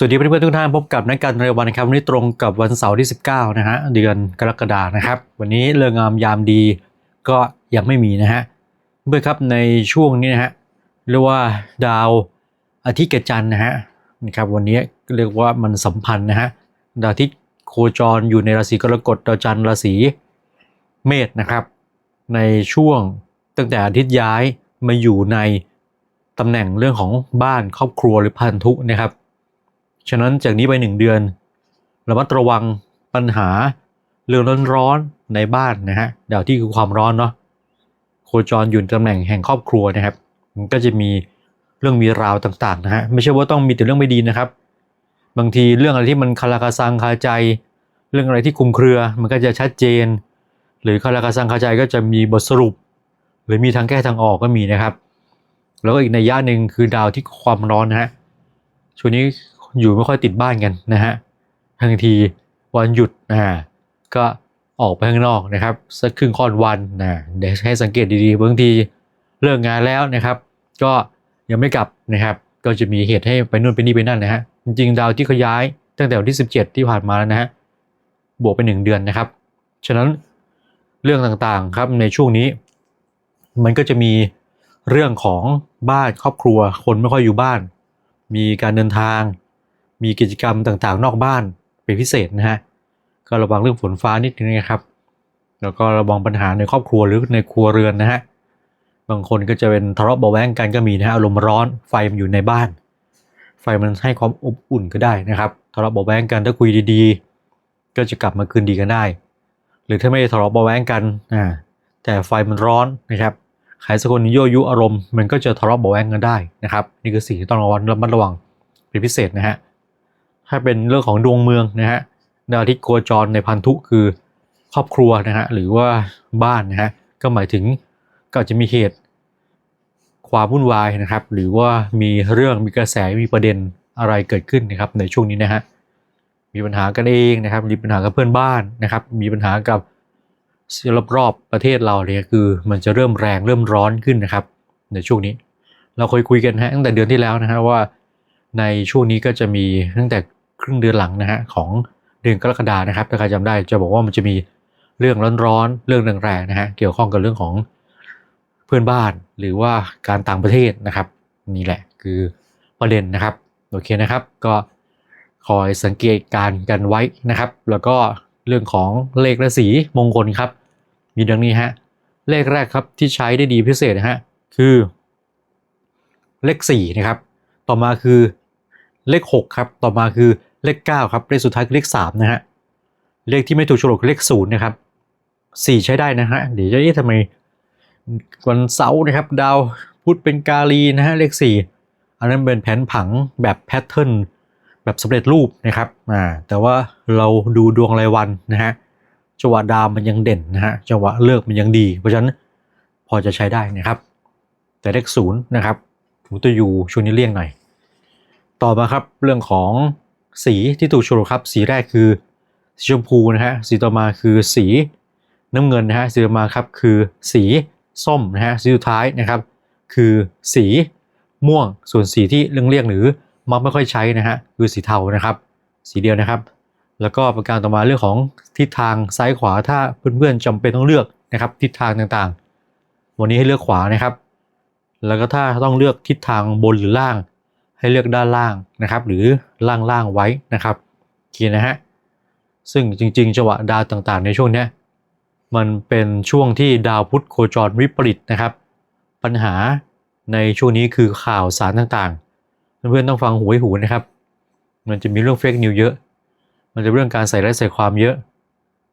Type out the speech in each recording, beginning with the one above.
สวัสดีเพื่อนๆทุกท่านพบกับนักการเรียนวันนะครับวันนี้ตรงกับวันเสาร์ที่ 19 นะฮะเดือนกรกฎานะครับ วันนี้เรื่องงามยามดีก็ยังไม่มีนะฮะเพื่อครับในช่วงนี้นะฮะเรียกว่าดาวอาทิตย์กับจันทร์นะฮะนะครับวันนี้เรียกว่ามันสัมพันธ์นะฮะดาวอาทิตย์โคจรอยู่ในราศีกรกฎดาวจันทร์ราศีเมษนะครับ ในช่วงตั้งแต่อาทิตย์ย้ายมาอยู่ในตำแหน่งเรื่องของบ้านครอบครัวหรือพันธุนะครับ ฉะนั้นจากนี้ไปหนึ่งเดือนระมัดระวังปัญหาเรื่องร้อนๆในบ้านนะฮะดาวที่คือความร้อนเนาะโคจรอยู่ตำแหน่งแห่งครอบครัวนะครับ มันก็จะมีเรื่องมีราวต่างๆนะฮะไม่ใช่ว่าต้องมีแต่เรื่องไม่ดีนะครับ บางทีเรื่องอะไรที่มันคาราคาซังคาใจ เรื่องอะไรที่คุมเครือ มันก็จะชัดเจน หรือคาราคาซังคาใจก็จะมีบทสรุป หรือมีทางแก้ทางออกก็มีนะครับ แล้วก็อีกในย่าหนึ่งคือดาวที่ความร้อนนะฮะช่วงนี้ อยู่ไม่ค่อยติดบ้านกันนะฮะบางทีวันหยุดอ่าก็ออกไปข้างนอกนะครับสักครึ่งค่อนวันนะเดี๋ยวให้สังเกตดีๆบางทีเลิกงานแล้วนะครับ ก็ยังไม่กลับนะครับ ก็จะมีเหตุให้ไปนู่นไปนี่ไปนั่นนะฮะจริงๆดาวที่เขาย้ายตั้งแต่วันที่ 17 ที่ผ่านมาแล้วนะฮะบวกไปหนึ่งเดือนนะครับ ฉะนั้นเรื่องต่างๆครับในช่วงนี้ มันก็จะมีเรื่องของบ้านครอบครัว คนไม่ค่อยอยู่บ้าน มีการเดินทาง มีกิจกรรมต่างๆ นอกบ้านเป็นพิเศษนะฮะก็ระวังเรื่องฝนฟ้านิดนึงนะครับ แล้วก็ระวังปัญหาในครอบครัวหรือในครัวเรือนนะฮะบางคนก็จะเป็นทะเลาะเบาแวงกันก็มีนะฮะอารมณ์ร้อนไฟมันอยู่ในบ้าน ไฟมันให้ความอบอุ่นก็ได้นะครับทะเลาะเบาแวงกันถ้าคุยดีๆ ก็จะกลับมาคืนดีกันได้ หรือถ้าไม่ได้ทะเลาะเบาแวงกันอ่าแต่ไฟมันร้อนนะครับใครสักคนยั่วยุอารมณ์มันก็จะทะเลาะเบาแวงกันได้นะครับ นี่คือสิ่งที่ต้องระวังระมัดระวังเป็นพิเศษนะฮะ ถ้าเป็นเรื่องของดวงเมืองนะฮะดาวอาทิตย์โคจรในพันธุคือครอบครัวนะฮะหรือว่าบ้านนะฮะก็หมายถึงก็จะมีเหตุความวุ่นวายนะครับ หรือว่ามีเรื่องมีกระแสมีประเด็นอะไรเกิดขึ้นนะครับในช่วงนี้นะฮะมีปัญหากันเองนะครับมีปัญหากับเพื่อนบ้านนะครับ มีปัญหากับรอบๆประเทศเราเนี่ยคือ มันจะเริ่มแรงเริ่มร้อนขึ้นนะครับ ในช่วงนี้ เราเคยคุยกันฮะตั้งแต่เดือนที่แล้วนะฮะว่า ในช่วงนี้ก็จะมีตั้งแต่ รึ่งเดือนหลังนะฮะของเดือนกรกฎานะครับถ้าใครจำได้จะบอกว่ามันจะมีเรื่องร้อนๆเรื่องแรงๆนะฮะเกี่ยวข้องกับเรื่องของเพื่อนบ้านหรือว่าการต่างประเทศนะครับ นี่แหละคือประเด็นนะครับโอเคนะครับ ก็คอยสังเกตการณ์กันไว้นะครับ แล้วก็เรื่องของเลขและสีมงคลครับ มีดังนี้ฮะเลขแรกครับที่ใช้ได้ดีพิเศษนะฮะคือ เลข4นะครับ ต่อมาคือเลข 6 ครับ ต่อมาคือ เลข 9 ครับ เลขสุดท้ายคือเลข 3 นะฮะ เลขที่ไม่ถูกโฉลกเลข0นะครับ 4 ใช้ได้นะฮะ เดี๋ยวจะเอ๊ะทำไมวันเสาร์นะครับ ดาวพุธเป็นกาลีนะฮะ เลข 4 อันนั้นเป็นแผนผังแบบแพทเทิร์นแบบสำเร็จรูปนะครับอ่าแต่ว่าเราดูดวงรายวันนะฮะจังหวะดาวมันยังเด่นนะฮะจังหวะเลิกมันยังดี เพราะฉะนั้นพอจะใช้ได้นะครับ แต่เลข0นย์นะครับมุตยูช่วงนี้เลี่ยงหน่อย ต่อมาครับเรื่องของ สีที่ถูกโฉลกครับ สีแรกคือสีชมพูนะฮะสีต่อมาคือสีน้ำเงินนะฮะสีต่อมาครับคือสีส้มนะฮะสีสุดท้ายนะครับคือสีม่วงส่วนสีที่เรื่องเรียกหรือมักไม่ค่อยใช้นะฮะคือสีเทานะครับ สีเดียวนะครับ แล้วก็ประการต่อมาเรื่องของทิศทางซ้ายขวาถ้าเพื่อนๆจำเป็นต้องเลือกนะครับ ทิศทางต่างๆ วันนี้ให้เลือกขวานะครับ แล้วก็ถ้าต้องเลือกทิศทางบนหรือล่าง ให้เลือกด้านล่างนะครับ หรือล่างล่างๆไว้นะครับโอเคนะฮะซึ่งจริงๆจังหวะดาวต่างๆ ในช่วงนี้มันเป็นช่วงที่ดาวพุธโคจรวิปริตนะครับ ปัญหาในช่วงนี้คือข่าวสารต่างๆ เพื่อนๆต้องฟังหูไว้หูนะครับ มันจะมีเรื่องเฟกนิวเยอะ มันจะเรื่องการใส่ร้ายใส่ความเยอะ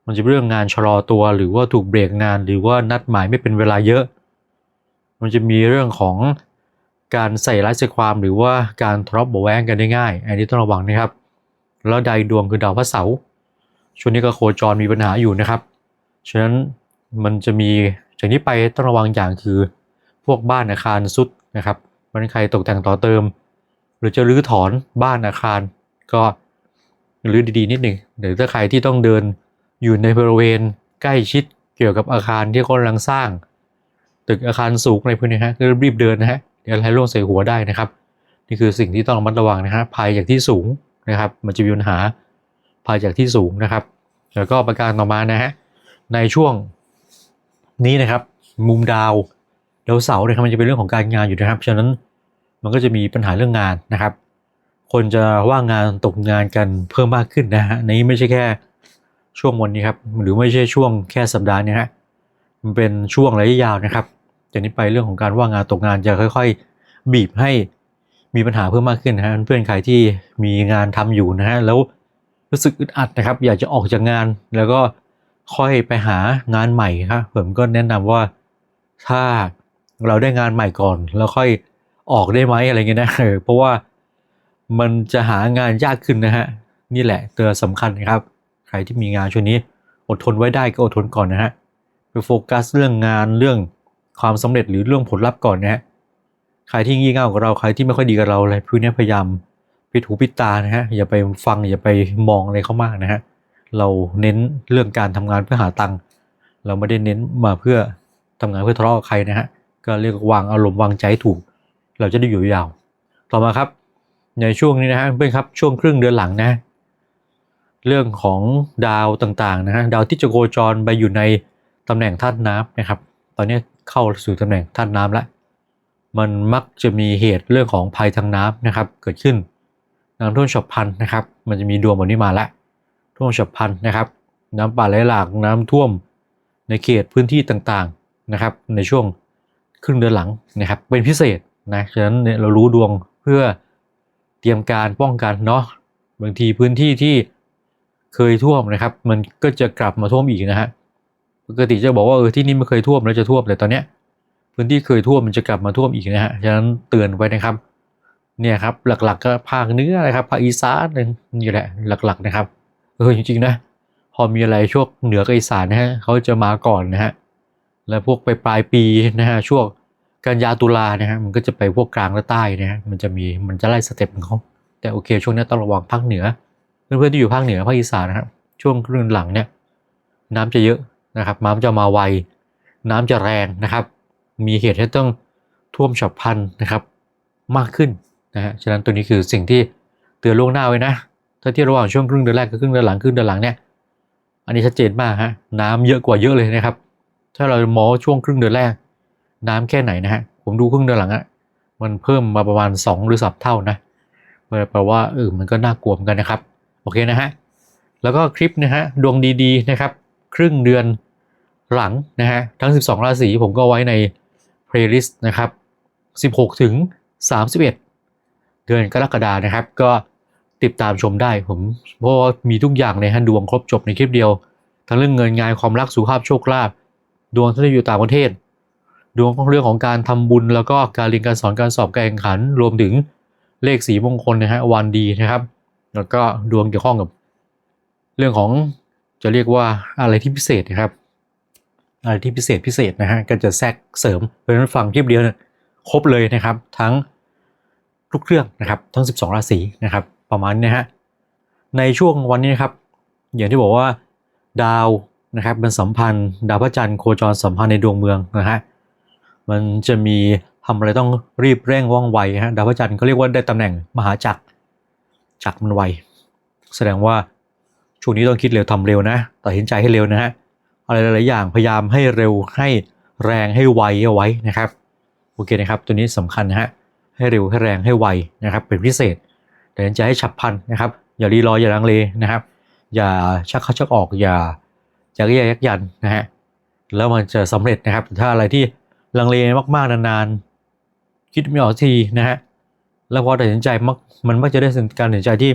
มันจะเรื่องงานชะลอตัวหรือว่าถูกเบรกงาน หรือว่านัดหมายไม่เป็นเวลาเยอะ มันจะมีเรื่องของ การใส่ร้ายใส่ความหรือว่าการทะเลาะเบาแว้งกันได้ง่าย อันนี้ต้องระวังนะครับ แล้วใดดวงคือดาวพระเสาร์ช่วงนี้ก็โคจรมีปัญหาอยู่นะครับ ฉะนั้นมันจะมีจากนี้ไปต้องระวังอย่างคือพวกบ้านอาคารสุดนะครับมันใครตกแต่งต่อเติม หรือจะรื้อถอนบ้านอาคาร ก็รื้อดีๆนิดหนึ่งหรือถ้าใครที่ต้องเดินอยู่ในบริเวณใกล้ชิดเกี่ยวกับอาคารที่กำลังสร้าง ตึกอาคารสูงอะไรพวกนี้ฮะก็รีบเดินนะฮะ อะไรร่วงใส่หัวได้นะครับ นี่คือสิ่งที่ต้องระมัดระวังนะฮะภัยจากที่สูงนะครับ มันจะมีปัญหาภายจากที่สูงนะครับ แล้วก็ประการต่อมานะฮะในช่วงนี้นะครับ มุมดาวดาวเสาร์นะครับมันจะเป็นเรื่องของการงานอยู่นะครับฉะนั้นมันก็จะมีปัญหาเรื่องงานนะครับ คนจะว่างงานตกงานกันเพิ่มมากขึ้นนะฮะนี่ไม่ใช่แค่ช่วงวันนี้ครับหรือไม่ใช่ช่วงแค่สัปดาห์นี้ฮะมันเป็นช่วงระยะยาวนะครับ จากนี้ไปเรื่องของการว่างงานตกงานจะค่อย ๆ บีบให้มีปัญหาเพิ่มมากขึ้นนะฮะเพื่อนใครที่มีงานทำอยู่นะฮะแล้วรู้สึกอึดอัดนะครับ อยากจะออกจากงานแล้วก็ค่อยไปหางานใหม่ครับผมก็แนะนำว่าถ้าเราได้งานใหม่ก่อน แล้วค่อยออกได้ไหมอะไรเงี้ยนะเพราะว่ามันจะหางานยากขึ้นนะฮะนี่แหละตัวสำคัญนะครับ ใครที่มีงานช่วงนี้อดทนไว้ได้ก็อดทนก่อนนะฮะไปโฟกัสเรื่องงานเรื่อง ความสำเร็จหรือเรื่องผลลัพธ์ก่อนนะฮะใครที่งี่เง่ากับเราใครที่ไม่ค่อยดีกับเราอะไรพวกนี้พยายามปิดหูปิดตานะฮะอย่าไปฟังอย่าไปมองอะไรเขามากนะฮะเราเน้นเรื่องการทำงานเพื่อหาตังค์เราไม่ได้เน้นมาเพื่อทำงานเพื่อทะเลาะกับใครนะฮะก็เรียกว่าวางอารมณ์วางใจถูก เราจะได้อยู่ยาว ต่อมาครับ ในช่วงนี้นะฮะเพื่อนครับช่วงครึ่งเดือนหลังนะ เรื่องของดาวต่างๆนะฮะดาวที่จะโคจรไปอยู่ในตำแหน่งธาตุน้ำนะครับ ตอนนี้ เข้าสู่ตำแหน่งธาตุน้ำแล้วมันมักจะมีเหตุเรื่องของภัยทางน้ำนะครับ เกิดขึ้นน้ำท่วมฉับพลันนะครับ มันจะมีดวงแบบนี้มาแล้วท่วมฉับพลันนะครับ น้ำป่าไหลหลากน้ำท่วมในเขตพื้นที่ต่างๆนะครับ ในช่วงครึ่งเดือนหลังนะครับ เป็นพิเศษนะฉะนั้นเนี่ยเรารู้ดวงเพื่อเตรียมการป้องกันเนาะบางทีพื้นที่ที่เคยท่วมนะครับ มันก็จะกลับมาท่วมอีกนะฮะ ปกติจะบอกว่าเออที่นี่ไม่เคยท่วมแล้วจะท่วมแต่ตอนเนี้ยพื้นที่เคยท่วมมันจะกลับมาท่วมอีกนะฮะฉะนั้นเตือนไว้นะครับ เนี่ยครับหลักๆก็ภาคเหนือนะครับภาคอีสานนี่แหละหลักๆนะครับเออจริงๆนะพอมีอะไรช่วงเหนือกับอีสานนะฮะเขาจะมาก่อนนะฮะแล้วพวกไปปลายปีนะฮะช่วงกันยาตุลานะฮะมันก็จะไปพวกกลางและใต้นะฮะมันจะมีมันจะไล่สเต็ปของเขาแต่โอเค ช่วงนี้ต้องระวังภาคเหนือเพื่อนๆที่อยู่ภาคเหนือภาคอีสานนะครับช่วงครึ่งหลังเนี่ยน้ำจะเยอะ นะครับน้ำจะมาไว น้ำจะแรงนะครับ มีเหตุให้ต้องท่วมฉับพลันนะครับมากขึ้นนะฮะฉะนั้นตัวนี้คือสิ่งที่เตือนล่วงหน้าไว้นะ ถ้าที่ระหว่างช่วงครึ่งเดือนแรกกับครึ่งเดือนหลังครึ่งเดือนหลังเนี่ยอันนี้ชัดเจนมากฮะน้ำเยอะกว่าเยอะเลยนะครับ ถ้าเรามองช่วงครึ่งเดือนแรก น้ำแค่ไหนนะฮะผมดูครึ่งเดือนหลังอะมันเพิ่มมาประมาณ 2 หรือส3เท่านะแปลว่าเออมันก็น่ากลัวเหมือนกันนะครับ โอเคนะฮะแล้วก็คลิปนะฮะดวงดีๆนะครับ ครึ่งเดือน หลังนะฮะทั้ง 12 ราศีผมก็ไว้ใน playlist นะครับ 16 ถึง 31 เดือนกรกฎานะครับ ก็ติดตามชมได้ผมเพราะว่ามีทุกอย่างเลยฮะดวงครบจบในคลิปเดียว ทั้งเรื่องเงินงานความรักสุขภาพโชคลาภดวงที่อยู่ต่างประเทศ ดวงของเรื่องของการทำบุญแล้วก็การเรียนการสอนการสอบการแข่งขัน รวมถึงเลขสีมงคลนะฮะวันดีนะครับ แล้วก็ดวงเกี่ยวข้องกับ เรื่องของจะเรียกว่าอะไรที่พิเศษนะครับ อะไรที่พิเศษพิเศษนะฮะก็จะแทรกเสริมเพราะฉะนั้นฟังคลิปเดียวเนี่ยครบเลยนะครับ ทั้งทุกเครื่องนะครับ ทั้ง 12 ราศีนะครับ ประมาณนี้ฮะในช่วงวันนี้นะครับ อย่างที่บอกว่าดาวนะครับเป็นสัมพันธ์ ดาวพระจันทร์โคจรสัมพันธ์ในดวงเมืองนะฮะมันจะมีทำอะไรต้องรีบเร่งว่องไวฮะดาวพระจันทร์เขาเรียกว่าได้ตำแหน่งมหาจักรจักรมันไว แสดงว่าช่วงนี้ต้องคิดเร็วทำเร็วนะตัดสินใจให้เร็วนะฮะ อะไรหลายๆอย่างพยายามให้เร็วให้แรงให้ไวเอาไว้นะครับโอเคนะครับ ตัวนี้สำคัญนะฮะให้เร็วให้แรงให้ไวนะครับ เป็นพิเศษ แตัดสินใจให้ฉับพลันนะครับ อย่ารีรออย่าลังเลนะครับ อย่าชักเข้าชักออกอย่าอย่าแยกยักยันนะฮะแล้วมันจะสำเร็จนะครับ ถ้าอะไรที่ลังเลมากๆนานๆ คิดไม่ออกทีนะฮะแล้วพอตัดสินใจมักมันมักจะได้การตัดสินใจที่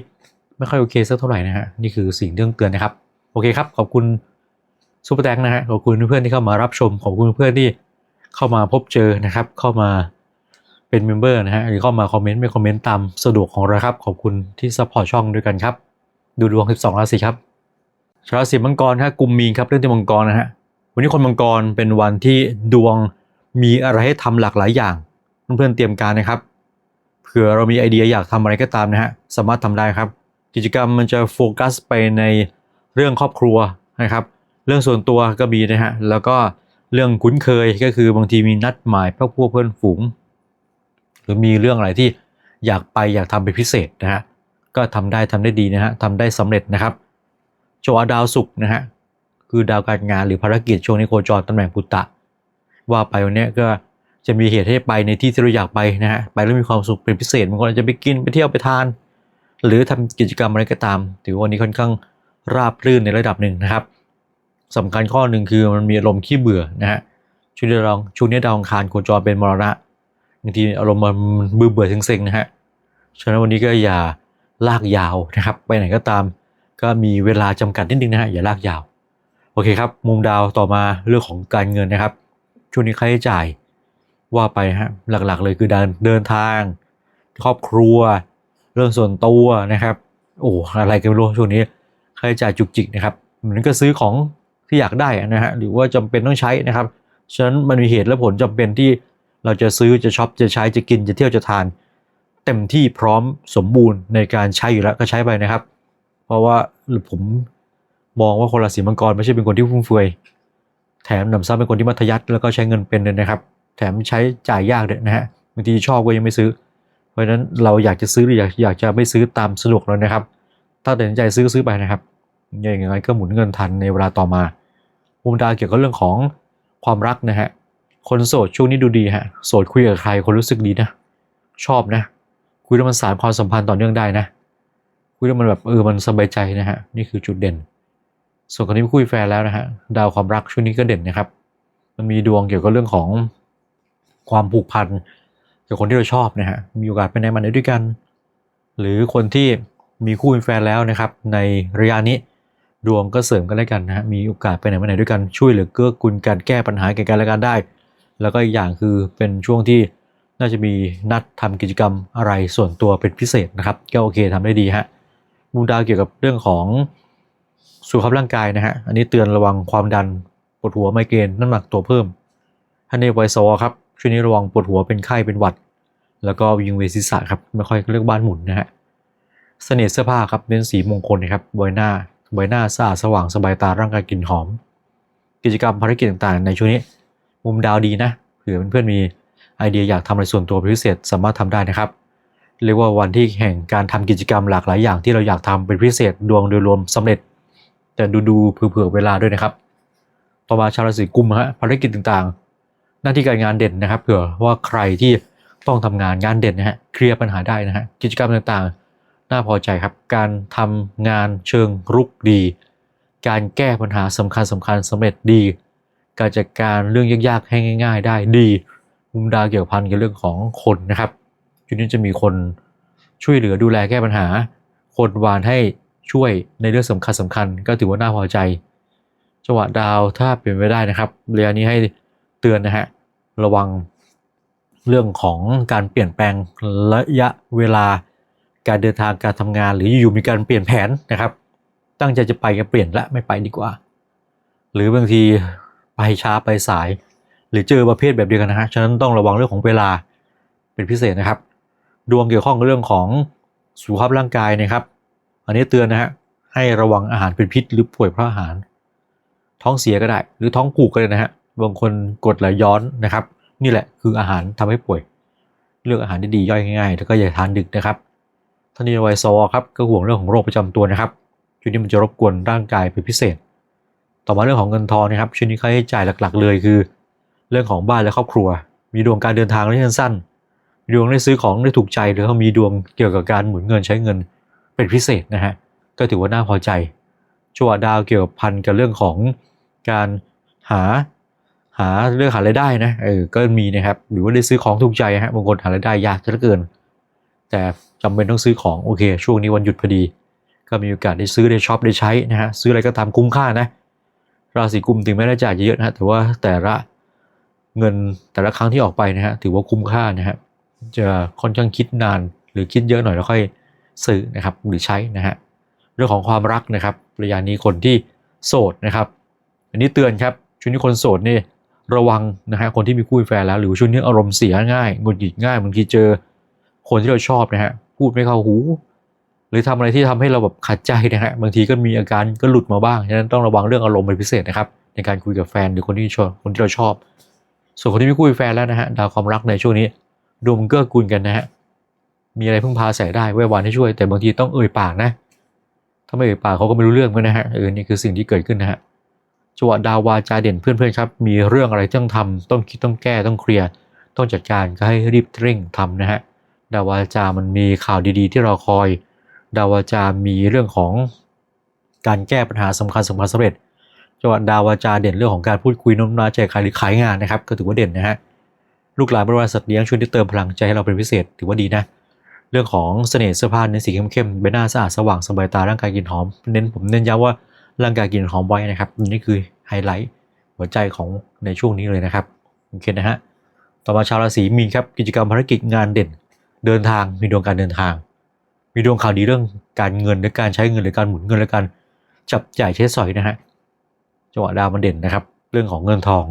ไม่ค่อยโอเคสักเท่าไหร่นะฮะนี่คือสิ่งที่องเตือนนะครับ โอเคครับ ขอบคุณ ซูเปอร์แตงนะฮะขอบคุณเพื่อนที่เข้ามารับชมขอบคุณเพื่อนที่เข้ามาพบเจอนะครับ เข้ามาเป็นเมมเบอร์นะฮะหรือเข้ามาคอมเมนต์ไม่คอมเมนต์ตามสะดวกของเราครับ ขอบคุณที่ซัพพอร์ตช่องด้วยกันครับ ดูดวง 12 ราศีครับชาวราศีมังกรฮะกลุ่มมีนครับเรื่องที่มังกรนะฮะวันนี้คนมังกรเป็นวันที่ดวงมีอะไรให้ทำหลากหลายอย่าง เพื่อนๆเตรียมการนะครับเผื่อเรามีไอเดียอยากทำอะไรก็ตามนะฮะสามารถทำได้ครับ กิจกรรมมันจะโฟกัสไปในเรื่องครอบครัวนะครับ เรื่องส่วนตัวก็มีนะฮะ แล้วก็เรื่องคุ้นเคยก็คือบางทีมีนัดหมายพวกพวกเพื่อนฝูง หรือมีเรื่องอะไรที่อยากไปอยากทำเป็นพิเศษนะฮะ ก็ทำได้ทำได้ดีนะฮะทำได้สำเร็จนะครับจังหวดาวศุกร์นะฮะคือดาวการงานหรือภารกิจช่วงนี้โคจรตำแหน่งปุตตะ ว่าไปวันนี้ก็จะมีเหตุให้ไปในที่ที่เราอยากไปนะฮะไปแล้วมีความสุขเป็นพิเศษบางคนอาจจะไปกินไปเที่ยวไปทาน หรือทำกิจกรรมอะไรก็ตาม ถือว่าวันนี้ค่อนข้างราบรื่นในระดับหนึ่งนะครับ สำคัญข้อหนึ่งคือมันมีอารมณ์ขี้เบื่อนะฮะช่วงนี้เราช่วงนี้ดาวองคารโคจรเป็นมรณะบางทีอารมณ์มันเบื่อเบื่อเซ็งๆนะฮะฉะนั้นวันนี้ก็อย่าลากยาวนะครับ ไปไหนก็ตาม ก็มีเวลาจำกัดนิดนึงนะฮะอย่าลากยาว โอเคครับ มุมดาวต่อมาเรื่องของการเงินนะครับ ช่วงนี้ค่าใช้จ่ายว่าไปฮะหลักๆเลยคือเดินเดินทาง ครอบครัว เรื่องส่วนตัวนะครับ โอ้อะไรกันไม่รู้ช่วงนี้ค่าใช้จ่ายจุกจิกนะครับเหมือนก็ซื้อของ ที่อยากได้นะฮะหรือว่าจำเป็นต้องใช้นะครับฉะนั้นมันมีเหตุและผลจำเป็นที่เราจะซื้อจะช็อปจะใช้จะกินจะเที่ยวจะทาน เต็มที่พร้อมสมบูรณ์ในการใช้อยู่แล้วก็ใช้ไปนะครับ เพราะว่าผมมองว่าคนราศีมังกรไม่ใช่เป็นคนที่ฟุ่มเฟือยแถมหนำซ้ำเป็นคนที่มัธยัสถ์แล้วก็ใช้เงินเป็นเลยนะครับ แถมใช้จ่ายยากด้วยนะฮะบางทีชอบก็ยังไม่ซื้อ เพราะฉะนั้นเราอยากจะซื้อหรืออยากอยากจะไม่ซื้อตามสะดวกเรานะครับ ถ้าตัดสินใจซื้อซื้อไปนะครับอย่างไรก็หมุนเงินทันในเวลาต่อมา มุมดาวเกี่ยวกับเรื่องของความรักนะฮะ คนโสดช่วงนี้ดูดีฮะ โสดคุยกับใครคนรู้สึกดีนะ ชอบนะ คุยแล้วมันสานความสัมพันธ์ต่อเนื่องได้นะ คุยแล้วมันแบบเออ มันสบายใจนะฮะ นี่คือจุดเด่น ส่วนคนที่คุยแฟนแล้วนะฮะ ดาวความรักช่วงนี้ก็เด่นนะครับ มันมีดวงเกี่ยวกับเรื่องของความผูกพันกับคนที่เราชอบนะฮะ มีโอกาสไปไหนมาไหนด้วยกัน หรือคนที่มีคู่เป็นแฟนแล้วนะครับ ในระยะนี้ ดวงก็เสริมกันได้กันนะฮะมีโอกาสไปไหนมาไหนด้วยกันช่วยเหลือเกื้อกูลกันแก้ปัญหาแก่กันและกันได้ แล้วก็อีกอย่างคือเป็นช่วงที่น่าจะมีนัดทำกิจกรรมอะไรส่วนตัวเป็นพิเศษนะครับ ก็โอเคทำได้ดีฮะมุมดาวเกี่ยวกับเรื่องของสุขภาพร่างกายนะฮะอันนี้เตือนระวังความดันปวดหัวไมเกรนน้ำหนักตัวเพิ่มท่านในไวโซครับช่วงนี้ระวังปวดหัวเป็นไข้เป็นหวัด แล้วก็วิงเวศีรษะครับไม่ค่อยเรียกบ้านหมุนนะฮะเสน่ห์เสื้อผ้าครับเน้นสีมงคลนะครับใบหน้า ใบหน้าสะอาดสว่างสบายตาร่างกายกลิ่นหอม กิจกรรมภารกิจต่างๆ ในช่วงนี้ มุมดาวดีนะเผื่อเพื่อนๆมีไอเดียอยากทำอะไรส่วนตัวพิเศษสามารถทำได้นะครับเรียกว่าวันที่แห่งการทำกิจกรรมหลากหลายอย่างที่เราอยากทำเป็นพิเศษดวงโดยรวมสำเร็จ แต่ดูดูๆเผื่อเวลาด้วยนะครับต่อมาชาวราศีกุมฮะภารกิจต่างๆ หน้าที่การงานเด่นนะครับ เผื่อว่าใครที่ต้องทำงานงานเด่นนะฮะเคลียร์ปัญหาได้นะฮะกิจกรรมต่างๆ น่าพอใจครับ การทำงานเชิงรุกดี การแก้ปัญหาสำคัญสำคัญสำเร็จดี การจัดการเรื่องยากๆให้ง่าย ๆ ได้ดี มุมดาวเกี่ยวพันกับเรื่องของคนนะครับจุดนี้จะมีคนช่วยเหลือดูแลแก้ปัญหา คนวานให้ช่วยในเรื่องสำคัญสำคัญๆก็ถือว่าน่าพอใจ จังหวะดาวถ้าเปลี่ยนไปได้นะครับเระยะนี้ให้เตือนนะฮะระวังเรื่องของการเปลี่ยนแปลงระยะเวลา การเดินทางการทำงานหรืออยู่ๆมีการเปลี่ยนแผนนะครับ ตั้งใจจะไปก็เปลี่ยนละไม่ไปดีกว่า หรือบางทีไปช้าไปสาย หรือเจอประเภทแบบเดียวกันนะฮะฉะนั้นต้องระวังเรื่องของเวลาเป็นพิเศษนะครับ ดวงเกี่ยวข้องกับเรื่องของสุขภาพร่างกายนะครับ อันนี้เตือนนะฮะให้ระวังอาหารเป็นพิษหรือป่วยเพราะอาหาร ท้องเสียก็ได้ หรือท้องผูกก็ได้นะฮะบางคนกดไหลย้อนนะครับ นี่แหละคืออาหารทำให้ป่วย เลือกอาหารที่ดีย่อยง่าย ๆ แล้วก็อย่าทานดึกนะครับ ท่านี้ไวซอครับก็ห่วงเรื่องของโรคประจำตัวนะครับช่วงนี้มันจะรบกวนร่างกายเป็นพิเศษ ต่อมาเรื่องของเงินทองนะครับช่วงนี้ค่าใช้จ่ายหลักๆ เลยคือ เรื่องของบ้านและครอบครัว มีดวงการเดินทางระยะสั้นมีดวงได้ซื้อของได้ถูกใจหรือว่ามีดวงเกี่ยวกับการหมุนเงินใช้เงินเป็นพิเศษนะฮะก็ถือว่าน่าพอใจชั่วดาวเกี่ยวกับพันกับเรื่องของการหาหาเรื่องหารายได้นะเออก็มีนะครับหรือว่าได้ซื้อของถูกใจฮะบางคนหารายได้ยากเหลือเกิน แต่จำเป็นต้องซื้อของโอเค ช่วงนี้วันหยุดพอดี ก็มีโอกาสได้ซื้อได้ช็อปได้ใช้นะฮะซื้ออะไรก็ตามคุ้มค่านะราศีกุมถึงแม้ได้จ่ายเยอะนะฮะแต่ว่าแต่ละเงินแต่ละครั้งที่ออกไปนะฮะถือว่าคุ้มค่านะฮะจะค่อนข้างคิดนานหรือคิดเยอะหน่อยแล้วค่อยซื้อนะครับหรือใช้นะฮะเรื่องของความรักนะครับระยะนี้คนที่โสดนะครับ อันนี้เตือนครับช่วงนี้คนโสดนี่ระวังนะฮะคนที่มีคู่แฟนแล้ว หรือช่วงนี้อารมณ์เสียง่ายหงุดหงิดง่ายบางทีเจอ คนที่เราชอบนะฮะพูดไม่เข้าหู หรือทำอะไรที่ทำให้เราแบบขัดใจนะฮะบางทีก็มีอาการก็หลุดมาบ้างฉะนั้นต้องระวังเรื่องอารมณ์เป็นพิเศษนะครับในการคุยกับแฟนหรือคนที่ชอบคนที่เราชอบ ส่วนคนที่ไมีคู่มีแฟนแล้วนะฮะดาวความรักในช่วงนี้ดวงเกื้อกูลกันนะฮะมีอะไรพึ่งพาใส่ได้ไว้วานให้ช่วย แต่บางทีต้องเอ่ยปากนะ ถ้าไม่เอ่ยปากเขาก็ไม่รู้เรื่องเหมือนกันนะฮะเออนี่คือสิ่งที่เกิดขึ้นนะฮะจังหวะดาววาจาเด่นเพื่อนๆครับ มีเรื่องอะไรต้องทำต้องคิดต้องแก้ต้องเคลียร์ ต้องจัดการก็ให้รีบเร่งทำนะฮะ ดาวาจามันมีข่าวดีๆ ที่เราคอย ดาวาจามีเรื่องของการแก้ปัญหาสำคัญสำคัญสำเร็จจังหวะดาวาจาเด่นเรื่องของการพูดคุยโน้มน้าวใจใครหรือขายงานนะครับ ก็ถือว่าเด่นนะฮะลูกหลานบริวารสัตว์เลี้ยงช่วยที่เติมพลังใจให้เราเป็นพิเศษถือว่าดีนะ เรื่องของเสน่ห์เสื้อผ้าเน้นสีเข้มๆใบหน้าสะอาดสว่างสบายตาร่างกายกลิ่นหอม เน้นผมเน้นย้ำว่าร่างกายกลิ่นหอมไว้นะครับนี่คือไฮไลท์หัวใจของในช่วงนี้เลยนะครับโอเคนะฮะต่อมาชาวราศีมีนครับกิจกรรมภารกิจงานเด่น เดินทางมีดวงการเดินทาง มีดวงข่าวดีเรื่องการเงินและการใช้เงินหรือการหมุนเงินและการจับจ่ายใช้สอยนะฮะจังหวะดาวมันเด่นนะครับ เรื่องของเงินทอง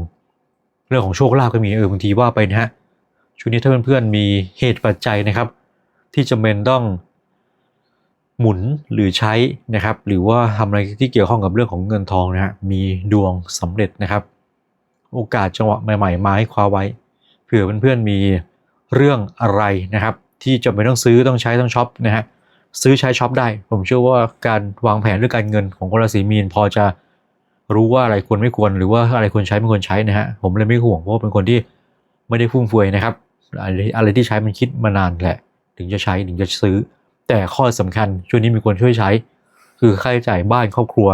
เรื่องของโชคลาภก็มีเออบางทีว่าไปนะฮะช่วงนี้ถ้าเพื่อนๆมีเหตุปัจจัยนะครับ ที่จำเป็นต้องหมุนหรือใช้นะครับ หรือว่าทำอะไรที่เกี่ยวข้องกับเรื่องของเงินทองนะฮะมีดวงสำเร็จนะครับ โอกาสจังหวะใหม่ ๆ มาให้คว้าไว้เผื่อเพื่อนๆมี เรื่องอะไรนะครับ ที่จำเป็นต้องซื้อต้องใช้ต้องช็อปนะฮะซื้อใช้ช็อปได้ ผมเชื่อว่าการวางแผนเรื่องการเงินของคนราศีมีนพอจะรู้ว่าอะไรควรไม่ควรหรือว่าอะไรควรใช้ไม่ควรใช้นะฮะผมเลยไม่ห่วงเพราะว่าเป็นคนที่ไม่ได้ฟุ่มเฟือยนะครับอะไรอะไรที่ใช้มันคิดมานานแหละ ถึงจะใช้ถึงจะซื้อ แต่ข้อสำคัญช่วงนี้มีคนช่วยใช้ คือค่าใช้จ่ายบ้านครอบครัว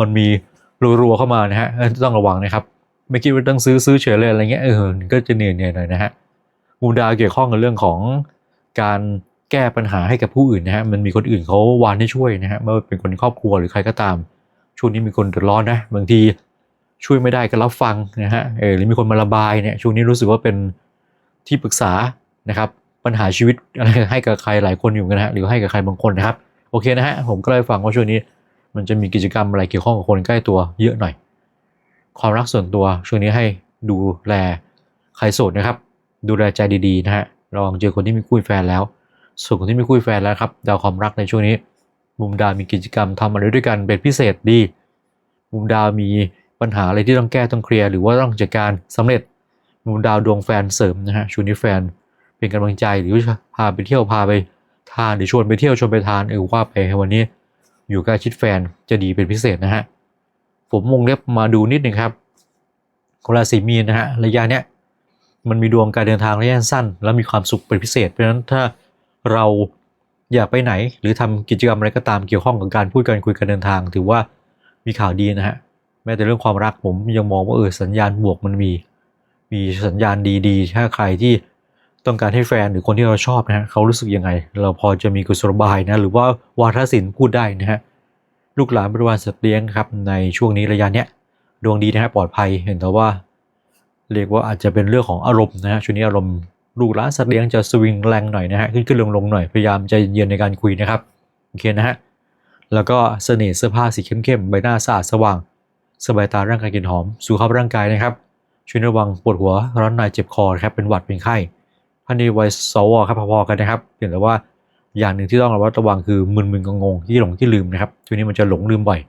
มันมีรัวๆเข้ามานะฮะต้องระวังนะครับ ไม่คิดว่าต้องซื้อซื้อเฉยเลยอะไรเงี้ยเออก็จะเหนื่อยๆหน่อยนะฮะ มูดาเกี่ยวข้องกับเรื่องของการแก้ปัญหาให้กับผู้อื่นนะฮะมันมีคนอื่นเขาวานให้ช่วยนะฮะไม่ว่าเป็นคนในครอบครัวหรือใครก็ตาม ช่วงนี้มีคนเดือดร้อนนะบางทีช่วยไม่ได้ก็รับฟังนะฮะเออหรือมีคนมาระบายเนี่ยช่วงนี้รู้สึกว่าเป็นที่ปรึกษานะครับปัญหาชีวิตอะไรให้กับใครหลายคนอยู่กันนะฮะหรือให้กับใครบางคนนะครับโอเคนะฮะผมก็เลยฟังว่าช่วงนี้ มันจะมีกิจกรรมอะไรเกี่ยวข้องกับคนใกล้ตัวเยอะหน่อย ความรักส่วนตัวช่วงนี้ให้ดูแลใครโสดนะครับ ดูแลใจดีๆนะฮะระวังเจอคนที่มีคู่แฟนแล้ว ส่วนคนที่มีคู่แฟนแล้วครับดาวความรักในช่วงนี้ มุมดาวมีกิจกรรมทำอะไรด้วยกันเป็นพิเศษดี มุมดาวมีปัญหาอะไรที่ต้องแก้ต้องเคลียร์หรือว่าต้องจัดการสำเร็จ มุมดาวดวงแฟนเสริมนะฮะช่วงนี้แฟนเป็นกำลังใจหรือพาไปเที่ยวพาไปทานหรือชวนไปเที่ยวชวนไปทานเออว่าไปวันนี้อยู่ใกล้ชิดแฟนจะดีเป็นพิเศษนะฮะผมวงเล็บมาดูนิดหนึ่งครับคนราศีมีนนะฮะระยะเนี้ย มันมีดวงการเดินทางระยะสั้น แล้วมีความสุขเป็นพิเศษ เพราะฉะนั้นถ้าเราอยากไปไหน หรือทำกิจกรรมอะไรก็ตามเกี่ยวข้องกับการพูดการคุยการเดินทาง ถือว่ามีข่าวดีนะฮะแม้แต่เรื่องความรักผมยังมองว่าเออสัญญาณบวกมันมี มีสัญญาณดีๆ ถ้าใครที่ต้องการให้แฟนหรือคนที่เราชอบนะฮะเขารู้สึกยังไง เราพอจะมีกุศโลบายนะหรือว่าวาทศิลป์พูดได้นะฮะลูกหลานบริวารสัตว์เลี้ยงครับในช่วงนี้ระยะเนี้ยดวงดีนะฮะปลอดภัยเห็นแต่ว่า เรียกว่าอาจจะเป็นเรื่องของอารมณ์นะฮะช่วงนี้อารมณ์ลูกหลานสัตว์เลี้ยงจะสวิงแรงหน่อยนะฮะขึ้นขึ้นลงลงหน่อยพยายามใจเย็นในการคุยนะครับโอเคนะฮะแล้วก็เสน่ห์เสื้อผ้าสีเข้มๆใบหน้าสะอาดสว่าง สบายตาร่างกายกลิ่นหอมสุขภาพร่างกายนะครับช่วยระวังปวดหัวร้อนในเจ็บคอครับเป็นหวัดเป็นไข้พันธีไวสวครับพอๆกันนะครับเพียงแต่ว่าอย่างหนึ่งที่ต้องระมัดระวังคือมึนๆงงๆที่หลงที่ลืมนะครับช่วงนี้มันจะหลงลืมบ่อย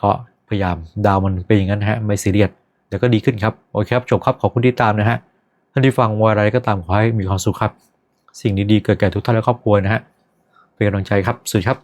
ก็พยายามดาวมันเป็นอย่างนั้นฮะไม่ซีเรียส เดี๋ยวก็ดีขึ้นครับ โอเคครับ จบครับ ขอบคุณที่ตามนะฮะ ท่านที่ฟังว่าอะไรก็ตามขอให้มีความสุขครับ สิ่งดีๆเกิดแก่ทุกท่านและครอบครัวนะฮะ เป็นกำลังใจครับ สุดครับ